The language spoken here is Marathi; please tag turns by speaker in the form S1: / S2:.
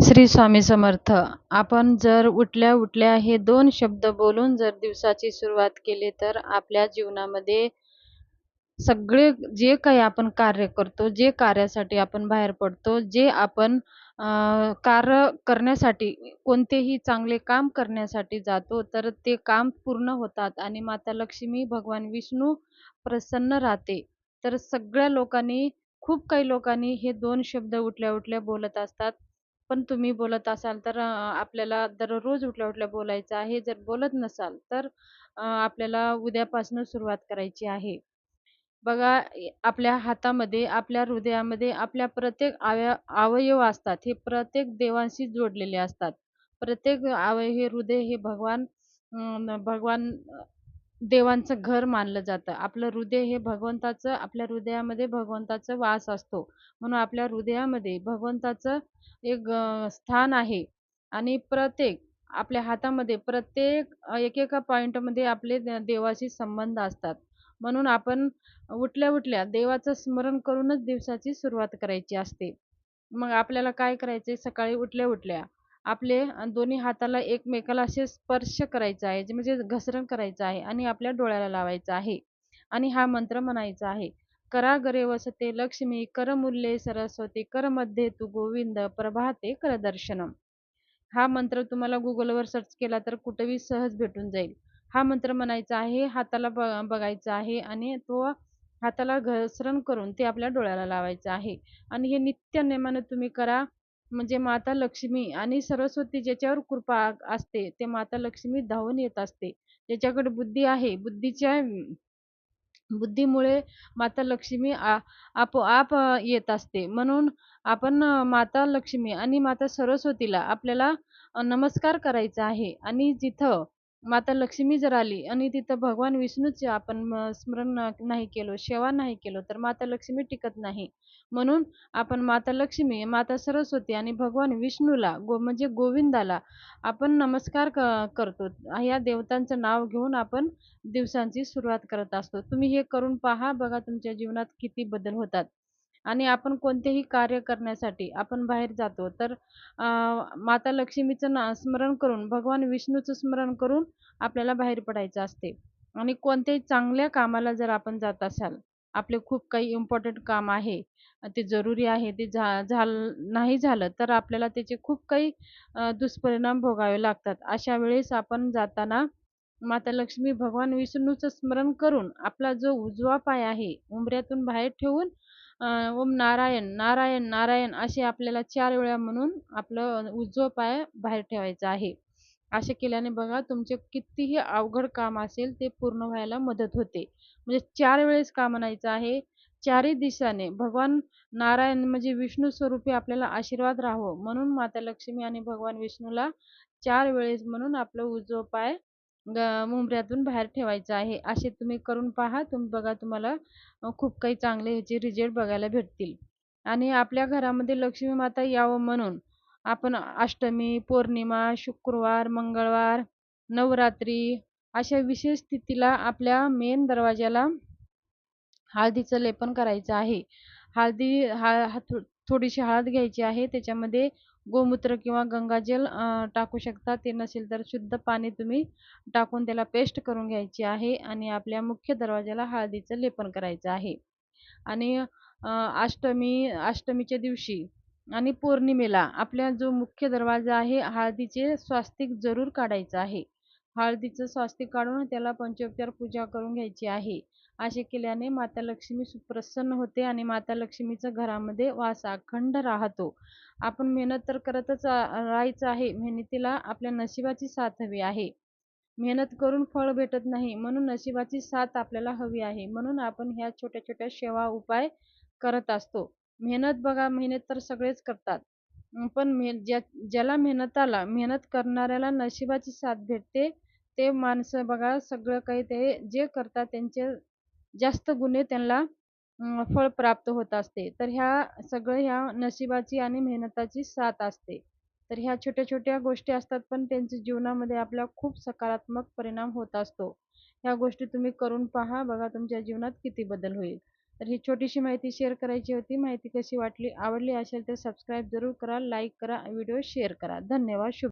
S1: श्री स्वामी समर्थ आपण जर उठल्या उठल्या हे दोन शब्द बोलून जर दिवसाची सुरुवात केली तर आपल्या जीवनामध्ये सगळे जे काही आपण कार्य करतो जे कार्यासाठी आपण बाहेर पडतो जे आपण कार्य करण्यासाठी कोणतेही चांगले काम करण्यासाठी जातो तर ते काम पूर्ण होतात आणि माता लक्ष्मी भगवान विष्णू प्रसन्न राहते. तर सगळ्या लोकांनी खूप काही लोकांनी हे दोन शब्द उठल्या उठल्या बोलत असतात. पण तुम्ही बोलत असाल तर अ, आपल्याला दररोज उठल्या उठल्या बोलायचं आहे. जर बोलत नसाल तर अ, आपल्याला उद्यापासून सुरुवात करायची आहे. बघा आपल्या हातामध्ये आपल्या हृदयामध्ये आपल्या प्रत्येक अवय अवयव असतात. हे प्रत्येक देवांशी जोडलेले असतात. प्रत्येक अवयव हे हृदय हे भगवान भगवान देवांचं घर मानलं जातं. आपलं हृदय हे भगवंताचं आपल्या हृदयामध्ये भगवंताचा वास असतो. म्हणून आपल्या हृदयामध्ये भगवंताचं एक स्थान आहे. आणि प्रत्येक आपल्या हातामध्ये प्रत्येक अ, एकेका पॉईंटमध्ये आपले दे- देवाशी संबंध असतात. म्हणून आपण उठल्या उठल्या देवाचं स्मरण करूनच दिवसाची सुरुवात करायची असते. मग आपल्याला काय करायचंय? सकाळी उठल्या उठल्या आपले दोन्ही हाताला एकमेकाला असे स्पर्श करायचा आहे जे म्हणजे घसरण करायचं आहे आणि आपल्या डोळ्याला लावायचं आहे. आणि हा मंत्र म्हणायचा आहे करागरे वसते लक्ष्मी करमुल्ये सरस्वती करमध्ये तू गोविंद प्रभाते करदर्शनम हा मंत्र तुम्हाला गुगलवर सर्च केला तर कुठेही सहज भेटून जाईल. हा मंत्र म्हणायचा आहे हाताला ब बघायचा आहे आणि तो हाताला घसरण करून ते आपल्या डोळ्याला लावायचं आहे. आणि हे नित्य नेमानं तुम्ही करा म्हणजे माता लक्ष्मी आणि सरस्वती ज्याच्यावर कृपा असते ते माता लक्ष्मी धावून येत असते. ज्याच्याकडे बुद्धी आहे बुद्धीच्या बुद्धीमुळे माता लक्ष्मी आ आपोआप येत असते. म्हणून आपण माता लक्ष्मी आणि माता सरस्वतीला आपल्याला नमस्कार करायचा आहे. आणि जिथं माता लक्ष्मी जर आली आणि तिथं भगवान विष्णूचे आपण म, स्मरण न- नाही केलो सेवा नाही केलो तर माता लक्ष्मी टिकत नाही. म्हणून आपण माता लक्ष्मी माता सरस्वती आणि भगवान विष्णूला गो म्हणजे गोविंदाला आपण नमस्कार क- करतो. ह्या देवतांचं नाव घेऊन आपण दिवसांची सुरुवात करत असतो. तुम्ही हे करून पहा बघा तुमच्या जीवनात किती बदल होतात. आणि आपण कोणतेही कार्य करण्यासाठी आपण बाहेर जातो. तर माता लक्ष्मीचं ना स्मरण करून भगवान विष्णूचं स्मरण करून आपल्याला बाहेर पडायचं असते. आणि कोणत्याही चांगल्या कामाला जर आपण जात असाल आपले खूप काही इम्पॉर्टंट काम आहे ते जरुरी आहे ते झा झाल नाही झालं तर आपल्याला त्याचे खूप काही दुष्परिणाम भोगावे लागतात. अशा वेळेस आपण जाताना माता लक्ष्मी भगवान विष्णूचं स्मरण करून आपला जो उजवा पाय आहे उंबऱ्यातून बाहेर ठेवून ओम नारायण नारायण नारायण असे आपल्याला चार वेळा म्हणून आपलं उजवा पाय बाहेर ठेवायचा आहे. असे केल्याने बघा तुमचे कितीही अवघड काम असेल ते पूर्ण व्हायला मदत होते. म्हणजे चार वेळेस का म्हणायचं आहे. चारही दिशाने भगवान नारायण म्हणजे विष्णू स्वरूपी आपल्याला आशीर्वाद राहावं म्हणून माता लक्ष्मी आणि भगवान विष्णूला चार वेळेस म्हणून आपलं उजवं पाय ग मुंबऱ्यातून बाहेर ठेवायचं आहे. असे तुम्ही करून पहा. तुम्ही बघा तुम्हाला खूप काही चांगले ह्याचे रिझल्ट बघायला भेटतील. आणि आपल्या घरामध्ये लक्ष्मी माता यावं म्हणून आपण अष्टमी पौर्णिमा शुक्रवार मंगळवार नवरात्री अशा विशेष स्थितीला आपल्या मेन दरवाजाला हळदीचं लेपन करायचं आहे. हळदी हा हा थो- थोडीशी हळद घ्यायची आहे. त्याच्यामध्ये गोमूत्र किंवा गंगाजल टाकू शकता. ते नसेल तर शुद्ध पाणी तुम्ही टाकून त्याला पेस्ट करून घ्यायची आहे आणि आपल्या मुख्य दरवाजाला हळदीचं लेपन करायचं आहे. आणि अष्टमी अष्टमीच्या दिवशी आणि पौर्णिमेला आपल्या जो मुख्य दरवाजा आहे हळदीचे स्वास्तिक जरूर काढायचं आहे. हळदीचं स्वास्तिक काढून त्याला पंचोपचार पूजा करून घ्यायची आहे. असे केल्याने माता लक्ष्मी सुप्रसन्न होते आणि माता लक्ष्मीचा घरामध्ये वास अखंड राहतो. आपण मेहनत तर करतच राहायचं आहे. मेहनतीला आपल्या नशिबाची साथ हवी आहे. मेहनत करून फळ भेटत नाही. म्हणून नशिबाची साथ आपल्याला हवी आहे. म्हणून आपण ह्या छोट्या छोट्या सेवा उपाय करत असतो. मेहनत बघा मेहनत तर सगळेच करतात. पण मेह ज्या ज्याला मेहनताला मेहनत करणाऱ्याला नशिबाची साथ भेटते ते माणसं बघा सगळं काही ते जे करतात त्यांचे जास्त गुन्हे त्यांना अं, फळ प्राप्त होत असते. तर ह्या सगळं ह्या नशिबाची आणि मेहनताची साथ असते. तर ह्या छोट्या छोट्या गोष्टी असतात पण त्यांच्या जीवनामध्ये आपला खूप सकारात्मक परिणाम होत असतो. ह्या गोष्टी तुम्ही करून पहा बघा तुमच्या जीवनात किती बदल होईल. तर ही छोटीशी माहिती शेअर करायची होती. माहिती कशी वाटली आवडली असेल तर सबस्क्राईब जरूर करा लाईक करा व्हिडिओ शेअर करा. धन्यवाद. शुभ